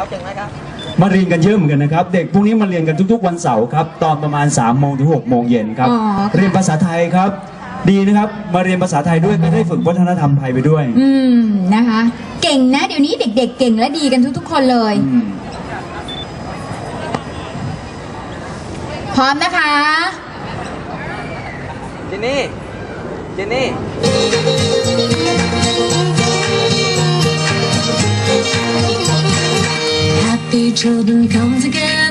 าวจังนะครับ มาเรียนกันเยอะเหมือนกันนะครับ เด็กพวกนี้มาเรียนกันทุกๆ วันเสาร์ครับ ตอนประมาณ3ามโมงถึงหกโมงเย็นครับ อ๋อค่ะ เรียนภาษาไทยครับ ดีนะครับ มาเรียนภาษาไทยด้วยก็ได้ฝึกวัฒนธรรมไทยไปด้วย อืมนะคะ เก่งนะ เดี๋ยวนี้เด็ก ๆ เก่งและดีกันทุกๆ คนเลย อืม พร้อมนะคะ เจนนี่ เจนนี่ Happy children come together,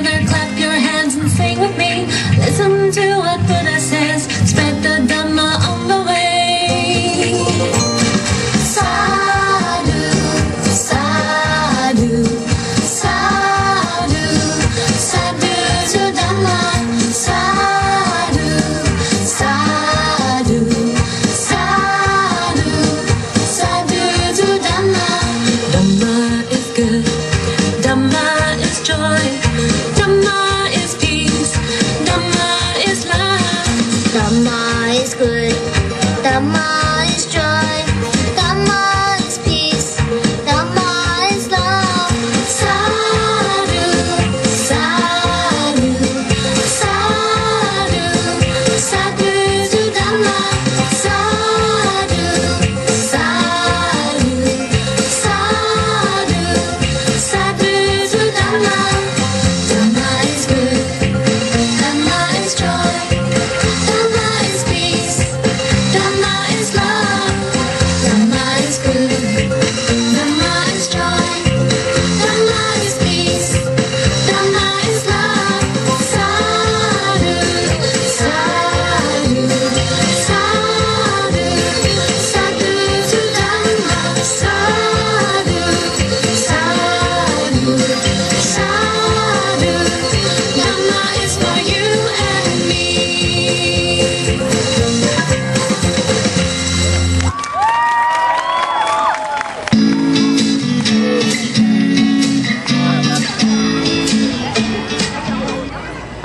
good. The mom.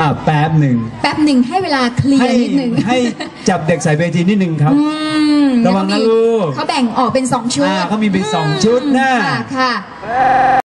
อะแป๊บหนึ่งแป๊บหนึ่งให้เวลาเคลียให้ร์นิดนึงให้จับเด็กใส่เวทีนิดนึงครับ อืมระวังนะลูก เขาแบ่งออกเป็นสองชุดอ่าเขามีเป็นสองชุดนะ ค่ะค่ะ